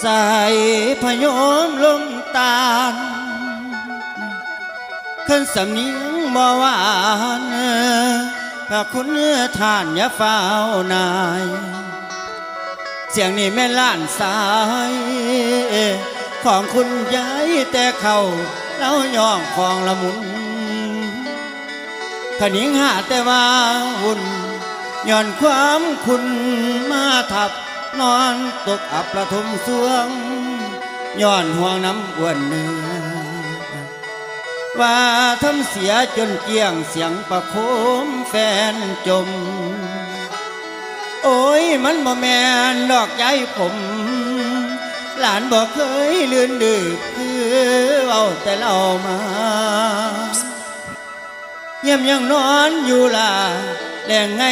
ใส่พยมลมตาลขึ้นสำเนียงบ่หวานพระคุณท่านยาเฝ้านาย เสียงนี้แม่ล้านสาย ของคุณยายแต่เขาเล่าย่องของละมุนขนิงหาแต่ว่าหุ่นย้อนความคุณมาทับ นอนตกอับประทมสวงย้อนห่วงน้ำอ้วนเนื้อว่าทำเสียจนเกี้ยงเสียงประโคมแฟนจม โอ้ยมันบ่แมนดอกใจผม หลานบอกเคยลืนดึกคือเอาแต่เล่ามาเยี่ยมยังนอนอยู่ล่ะแดงไง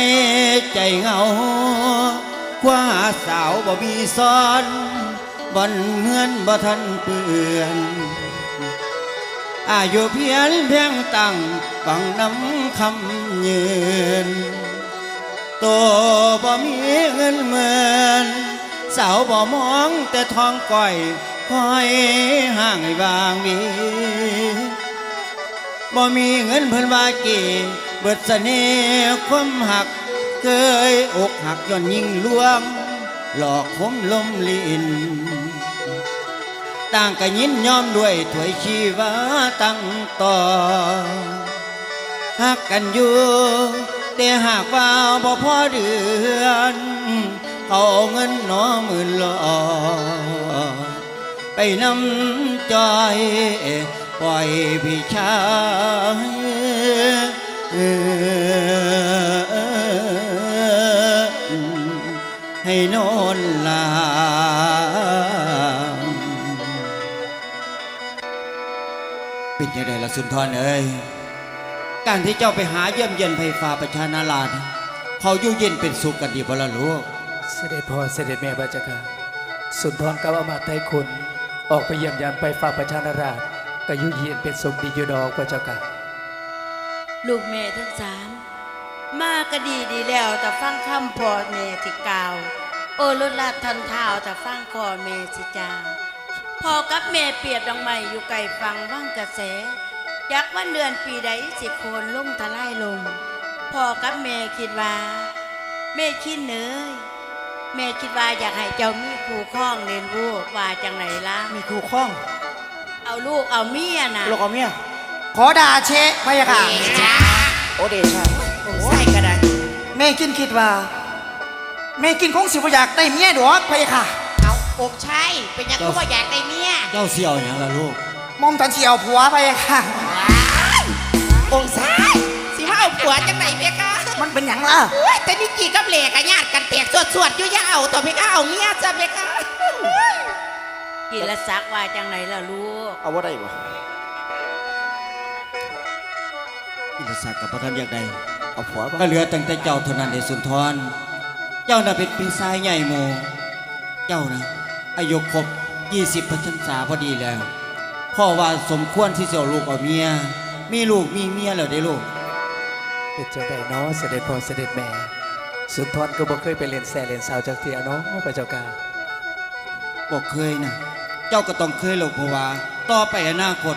ใจเหงา กว่าสาวบ่มีซ้อนบอนเงินบ่ทันเปื่อนอายุเพียนเพียงตั้งฟังน้ำคำยืนโตบ่มีเงินเหมือนสาวบ่มองแต่ทองก้อยคอยห่างบางมีบ่มีเงินเพิ่นว่ากี่เบิดเสน่ห์ความหัก เคยอกหักย้อนยิงลวง หลอกคมลมลินต่างกันยินยอมด้วยถวยชีวาตั้งต่อหักกันอยู่แต่หากว่าบ่พอเดือนเขาเอาเงินหนอหมื่นหลอไปนำจอยปล่อยพี่ชาย เป็นยังไงล่ะสุนทรเอ้ยการที่เจ้าไปหาเยี่ยมเยียนไฟฟ้าประชานาราชเขาอยู่เย็นเป็นสุขกันดีบ่ละลูกเสด็จพ่อเสด็จแม่พระเจ้าค่ะสุนทรกับอมาตย์ไทยคุณออกไปเยี่ยมยามไปฝากประชานาราชก็อยุเยียนเป็นสมดีอยู่ดอกพระเจ้าค่ะลูกแม่ทั้งสามมาก็ดีดีแล้วแต่ฟังคำพ่อแม่ที่กล่าว โอรสลาดทันเท้าแต่ฟังคอแม่สิจา พ่อกับแม่เปรียบดังใหม่อยู่ไกลฟังว่างกระแสยักว่าเดือนปีใดสิโคนลงทลายลงพ่อกับแม่คิดว่าแม่คิดเนยแม่คิดว่าอยากให้เจ้ามีคู่ข้องเรียนรู้ว่าจังไหนล่ะมีครูข้อง เอาลูกเอาเมียนะลูกเอาเมียขอด่าเชะพะยะค่ะโอเดชะใส่ก็ได้แม่กินคิดว่าแม่กินคงสิบอยากได้เมียดอกพะยะค่ะเอาอกใช่เป็นยังก็ว่าอยากได้เมียเจ้าเสี่ยวอย่างละลูกมอมตันเฉียวผัวพะยะค่ะองค์ชายสิว่าเอาผัวจังไหนเพียคะมันเป็นหยังล่ะเฮ้ยแต่นี่กี่กับเหล็กอะญาติกันแตกสวดสวดๆอยู่อยาเอาต่อเพียคะเอาเมียจ้ะเพียคะกินละซักว่าจังไหนล่ะลูกเอาว่าได้บ่อินทศักดิ์กับพระท่านอยากใดเอาผัวบ่ก็เหลือตั้งแต่เจ้าเท่านั้นเดสุนทร เจ้าน่ะเป็นปีศาจใหญ่โมเจ้านะ อายุครบ20พรรษาพอดีแล้ว พ่อว่าสมควรที่จะเอาลูกเอาเมีย มีลูกมีเมียแล้วได้ลูกเป็นเจ้าได้เนาะเสด็จพ่อเสด็จแม่ สุนทรก็บ่เคยไปเล่นแซ่เล่นสาวจากเทียเนาะพระเจ้าค่ะบอกเคยนะเจ้าก็ต้องเคยหลกเพราะว่า ต่อไปอนาคต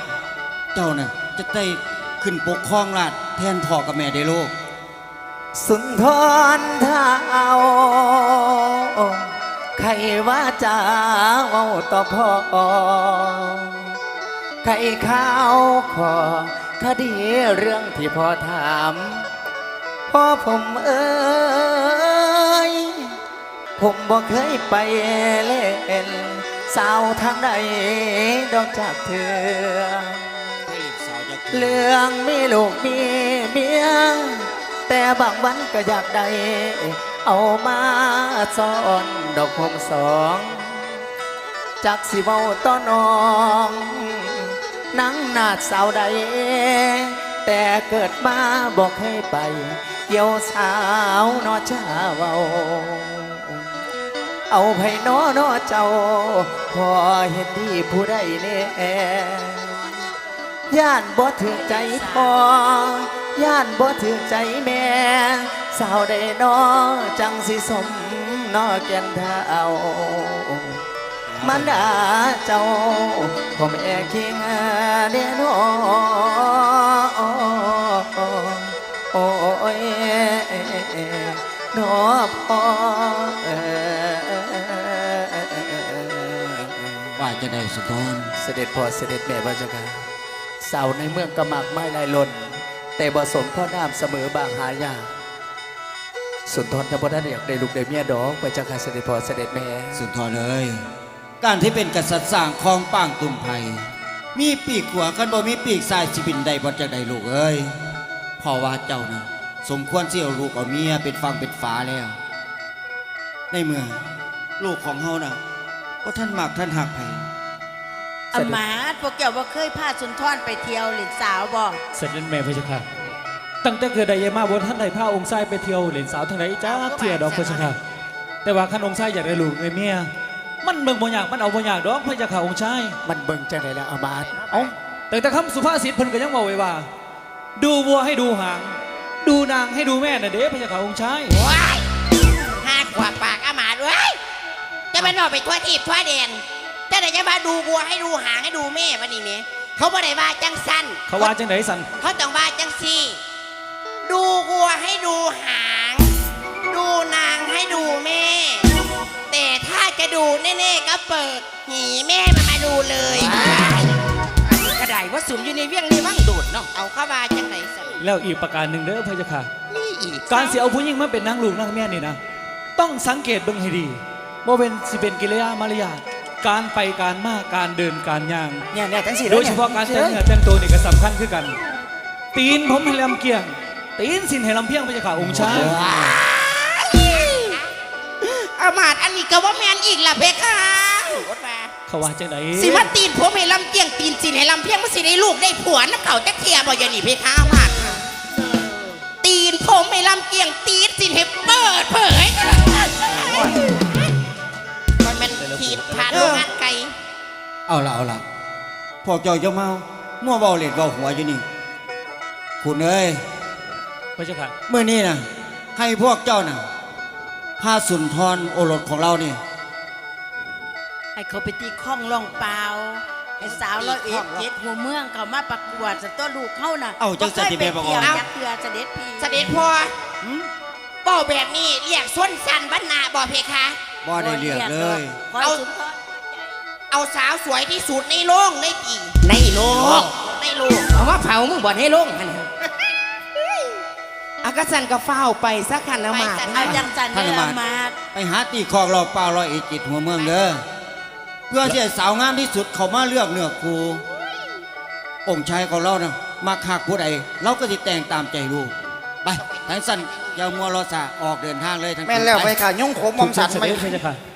เจ้าน่ะจะได้ขึ้นปกครองราชย์แทนพ่อกับแม่ได้ลูกสุนทรเท้าใครว่าจะเว้าต่อพ่อใครข้าวขอคดีเรื่องที่พ่อถามพ่อผมเอ้ยผมบ่เคยไปเล่น สาวทางใดดอกจากเธอ เรื่องมีลูกมีเมียแต่ บางวันก็อยากได้ เอามาซ่อนดอกผมสองจากสิเว้าต้อนองนังนาดสาวใด แต่เกิดมาบอกให้ไปเกี่ยวสาวนอชาเว้าเอาไผน้อนอเจ้า พอเห็นดีผู้ใดแน่ย่านบ่ถึงใจพอ ย่านบ่ถึงใจแม่ สาวได้นอจังสิสมนอแก่นเท้ามันดาเจ้าผมแอบคิงเดนอโอ้ยนอพอว่าจะได้สุนทรเสด็จพ่อเสด็จแม่พระเจ้าค่ะสาวในเมืองก็มากไม้ลายลน แต่บ่สมพ่อน้ำเสมอบางหายากสุนทรทบ่ได้อยากได้ลูกได้เมียดอกพระเจ้าค่ะเสด็จพ่อเสด็จแม่ สุนทรเอ้ยการที่เป็นกษัตริย์สร้างคลองป้างตุ่มไผ่มีปีกขวากันบ่มีปีกซ้ายสิบินได้บ่จักได้ลูกเอ้ยพ่อว่าเจ้านะสมควรสิเอาลูกเอาเมียเป็นฟังเป็นฝาแล้ว ในเมื่อลูกของเฮานะว่าท่านมักท่านหักไผ อำมาตย์พวกเกี่ยวว่าเคยพาสุนทรไปเที่ยวหลินสาวบ่เสร็จแล้วแม่พระเจ้าค่ะ ตั้งแต่เกิดได้ยายมาบนท่านใดพาองค์ชายไปเที่ยวเล่นสาวทางไหนจ้าเที่ยวดอกพระเจ้าค่ะ แต่ว่าขันองค์ชายอยากได้ลูกไอ้เมียมันเบิ่งบ่อยากมันเอาบ่อยากดอกพระเจ้าค่ะองค์ชายมันเบิ่งจังไดแล้วอามาตย์เอ้าแต่แต่คำสุภาษิตเพิ่นก็ยังบอกไว้ว่า ดูวัวให้ดูหาง ดูนางให้ดูแม่น่ะเด้พระเจ้าค่ะองค์ชายว้ายห้าขวบปากอาหมาด้วยจะมันออกไปทั่วทีบทั่วแดน แต่ไหนจะมาดูบัวให้ดูหางให้ดูแม่วันนี้เนี่ยเขาบ่ได้ว่าจังสั้นเขาว่าจังไดสันเขาต้องว่าจังสี่ ดูวัวให้ดูหาง ดูนางให้ดูแม่ แต่ถ้าจะดูแน่ๆก็เปิดหีแม่มันมาดูเลยกระไดว่าสุมอยู่ในเวียงนี่ว่างดูดเนาะเอาเข้ามาจังไหนสิแล้วอีกประการหนึ่งเด้อพระเจ้าค่ะนี่อีกการเสียเอาผู้หญิงมาเป็นนางลูกนางแม่นี่นะต้องสังเกตเบิ่งให้ดีว่าเป็นสิเป็นกิริยามารยาท การไปการมาการเดินการย่าง เนี่ยเนี่ยจังสิโดยเฉพาะการแต่งเนื้อแต่งตัวนี่ก็สำคัญคือกัน ตีนผมให้ลำเกียง ตีนสินให้ลำเพียงพระเจ้าค่ะองค์ชายอามาดอันนี้ก็ว่าแมนอีกล่ะเพคะรถมาเขาว่าจังไดสิมาตีนผมให้ลำเกียงตีนสินให้ลำเพียงมันสิได้ลูกได้ผัวน้ำเขาจะเทียบ่อยานี่เพคะอามาดตีนผมให้ลำเกียงตีนสินให้เปิดเผย เอาละเอาละพวกเจ้าจะเมามั่วเบาเล็ดเบาหัวอยู่นี่ คุณเอ้ยพระเจ้าค่ะเมื่อนี้นะให้พวกเจ้านะพาสุนทรโอรสของเรานี่ให้เขาไปตีข้องล่องเปล่าให้สาวร้อยเอ็ดเจ็ดหัวเมืองเขามาประกวดสตัวลูกเขาน่ะเอ้าจังสันติแม่บอกเที่ยวว่ายักเรือเสด็จพี่เสด็จพ่อเป้าแบบนี้เรียกส้นสันบรรณาบ่เพคะบ่ได้เลือกเลยขอให้เอาสุนทร เอาสาวสวยที่สุดในโลกในกี่ในโลกในโลกเอาว่าเผามึงบ่นให้โลกมันอากาสันก็เฝ้าไปสักขันละหมาดเอาจังสันท่านเด้ออมาตย์มาดไปหาตีคอกเราเปล่าร้อยเอ็ดจิตหัวเมืองเด้อเพื่อที่ให้สาวงามที่สุดเขามาเลือกเนื้อครูองค์ชายของเรานะมาคักผู้ใดเราก็จะแต่งตามใจลูกไปทั้งสั้นอย่ามัวรอสาออกเดินทางเลยทั้งแม่นแล้วไปค่ะ ยุ่งโขมมอมสันเสไปด็จพระเจ้าค่ะ